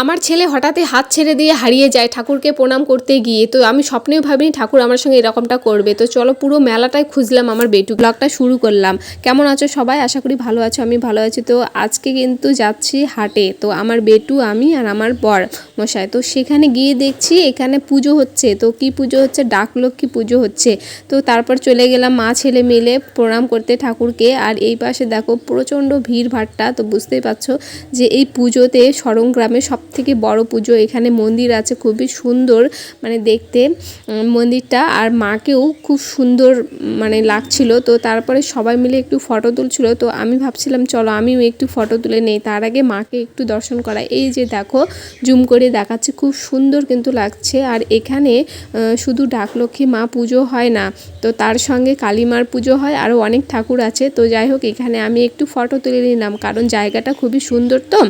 আমার ছেলে হঠাৎই হাত ছেড়ে দিয়ে হারিয়ে যায় ঠাকুরকে প্রণাম করতে গিয়ে। তো আমি স্বপ্নেও ভাবিনি ঠাকুর আমার সঙ্গে এরকমটা করবে। তো চলো পুরো মেলাটাই খুঁজলাম আমার বেটু। ব্লগটা শুরু করলাম। কেমন আছো সবাই? আশা করি ভালো আছো, আমি ভালো আছি। তো আজকে কিন্তু যাচ্ছি হাটে। তো আমার বেটু, আমি আর আমার বর মশাই। তো সেখানে গিয়ে দেখছি এখানে পুজো হচ্ছে। তো কি পুজো হচ্ছে? ডাকলক্ষ্মী পুজো হচ্ছে। তো তারপর চলে গেলাম মা ছেলে মিলে প্রণাম করতে ঠাকুরকে। আর এই পাশে দেখো প্রচণ্ড ভিড় ভাট্টা। তো বুঝতেই পারছ যে এই পুজোতে সরং গ্রামে সব থেকে বড় পুজো এখানে মন্দির আছে, খুবই সুন্দর মানে দেখতে। মন্দিরটা আর মাকেও খুব সুন্দর মানে লাগছিল। তো তারপরে সবাই মিলে একটু ফটো তুলছিল। তো আমি ভাবছিলাম, চলো আমিও একটু ফটো তুলে নেই। তার আগে মাকে একটু দর্শন করা এই যে দেখো, জুম করে দেখাচ্ছে, খুব সুন্দর কিন্তু লাগছে। আর এখানে শুধু ডাকলক্ষ্মী মা পুজো হয় না, তো তার সঙ্গে কালীমার পুজো হয়। আরও অনেক ঠাকুর আছে। তো যাই হোক, এখানে আমি একটু ফটো তুলে নিলাম। কারণ জায়গাটা খুবই সুন্দর তো।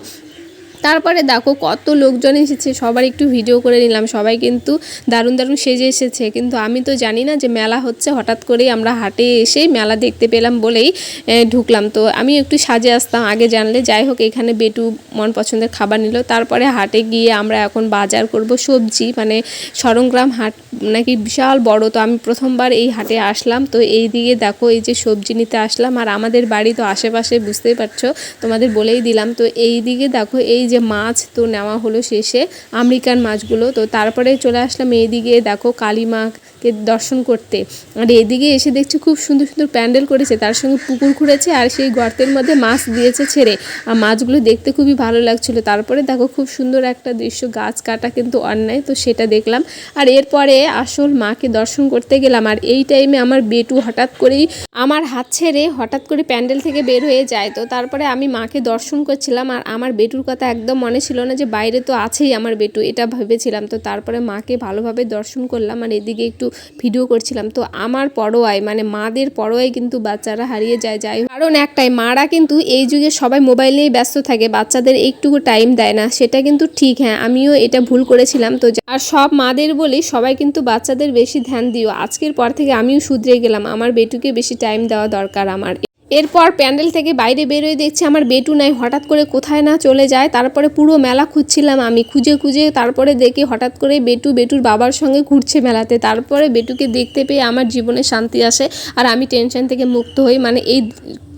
তারপরে দেখো কত লোকজন এসেছে, সবার একটু ভিডিও করে নিলাম, সবাই কিন্তু দারুণ দারুণ সেজে এসেছে। কিন্তু আমি তো জানি না যে মেলা হচ্ছে, হঠাৎ করেই আমরা হাটে এসেই মেলা দেখতে পেলাম বলেই ঢুকলাম। তো আমি একটু সাজে আসতাম, আগে জানলে, যাই হোক, এখানে বেটু মন পছন্দের খাবার নিল। তারপরে হাটে গিয়ে আমরা এখন বাজার করব সবজি মানে সরংগ্রাম হাট নাকি বিশাল বড়, তো আমি প্রথমবার এই হাটে আসলাম। তো এই দিকে দেখো, এই যে সবজি নিতে আসলাম, আর আমাদের বাড়ি তো আশেপাশে, বুঝতেই পারছ, তোমাদের বলেই দিলাম। তো এই দিকে দেখো, এই যে মাছ তো নেওয়া হলো শেষে, আমেরিকান মাছগুলো। তো তারপরে চলে আসলাম এইদিকে দেখো কালী মাকে দর্শন করতে। আর এদিকে এসে দেখছি খুব সুন্দর সুন্দর প্যান্ডেল করেছে, তার সঙ্গে পুকুর খুঁড়েছে আর সেই গর্তের মধ্যে মাছ দিয়েছে ছেড়ে। আর মাছগুলো দেখতে খুবই ভালো লাগছিল। তারপরে দেখো খুব সুন্দর একটা দৃশ্য, গাছ কাটা কিন্তু অন্যায়, তো সেটা দেখলাম। আর এরপরে আসল মাকে দর্শন করতে গেলাম। আর এই টাইমে আমার বেটু হঠাৎ করেই আমার হাত ছেড়ে হঠাৎ করে প্যান্ডেল থেকে বের হয়ে যায়। তো তারপরে আমি মাকে দর্শন করছিলাম আর আমার বেটুর কথা একদম মনে ছিল না যে বাইরে তো আছেই আমার বেটু, এটা ভেবেছিলাম। তো তারপরে মাকে ভালোভাবে দর্শন করলাম আর এদিকে একটু ভিডিও করছিলাম। তো আমার পরোয়ায় মানে মাদের পরোয়ায় কিন্তু বাচ্চারা হারিয়ে যায়। হোক। কারণ একটাই, মারা কিন্তু এই যুগে সবাই মোবাইল নিয়েই ব্যস্ত থাকে, বাচ্চাদের একটুকু টাইম দেয় না। সেটা কিন্তু ঠিক হ্যাঁ আমিও এটা ভুল করেছিলাম। তো আর সব মাদের বলি, সবাই কিন্তু বাচ্চাদের বেশি ধ্যান দিও। আজকের পর থেকে আমিও শুধরে গেলাম। আমার বেটুকে বেশি টাইম দেওয়া দরকার আমার। এরপর প্যান্ডেল থেকে বাইরে বেরোয় দেখছি আমার বেটু নাই, হঠাৎ করে কোথায় না চলে যায়, তারপরে পুরো মেলা খুঁজছিলাম আমি, খুঁজে খুঁজে তারপরে দেখি হঠাৎ করে বেটু বেটুর বাবার সঙ্গে ঘুরছে মেলাতে, তারপরে বেটুকে দেখতে পেয়ে আমার জীবনে শান্তি আসে আর আমি টেনশন থেকে মুক্ত হই মানে এই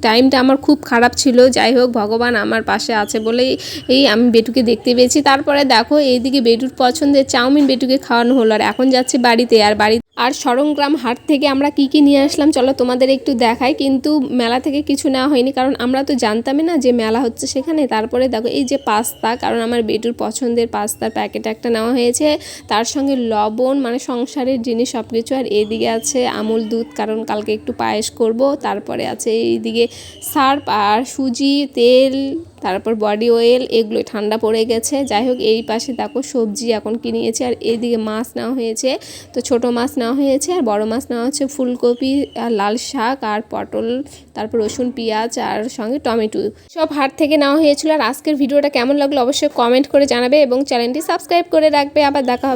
টাইমটা আমার খুব খারাপ ছিল, যাই হোক ভগবান আমার পাশে আছে বলেই এই আমি বেটুকে দেখতে পেয়েছি, তারপরে দেখো এইদিকে বেটুর পছন্দের চাউমিন বেটুকে খাওয়ানো হলো আর এখন যাচ্ছে বাড়িতে আর বাড়ি আর সরংগ্রাম হাট থেকে আমরা কি কি নিয়ে আসলাম, চলো তোমাদের একটু দেখাই। কিন্তু মেলা থেকে কিছু নেওয়া হয়নি, কারণ আমরা তো জানতামই না যে মেলা হচ্ছে সেখানে। তারপরে দেখো, এই যে পাস্তা, কারণ আমার বেটুর পছন্দের পাস্তার প্যাকেট একটা নেওয়া হয়েছে। তার সঙ্গে লবণ মানে সংসারের জিনিস সব কিছু আর এইদিকে আছে আমুল দুধ, কারণ কালকে একটু পায়েস করব। তারপরে আছে এইদিকে সার্ফ আর সুজি, তেল তারপর বডি অয়েল এগুলো ঠান্ডা পড়ে গেছে। যাই হোক, এই পাশে দেখো সবজি এখন কিনিয়েছে আর এইদিকে মাছ নেওয়া হয়েছে। তো ছোট মাছ নেওয়া হয়েছে, আর বড় মাছ নেওয়া হচ্ছে ফুলকপি, আর লাল শাক, আর পটল, তারপর রসুন, পেঁয়াজ, আর সঙ্গে টমেটো। সব হাট থেকে নেওয়া হয়েছিল, আর আজকের ভিডিওটা কেমন লাগল অবশ্যই কমেন্ট করে জানাবে এবং চ্যানেলটি সাবস্ক্রাইব করে রাখবে। আবার দেখা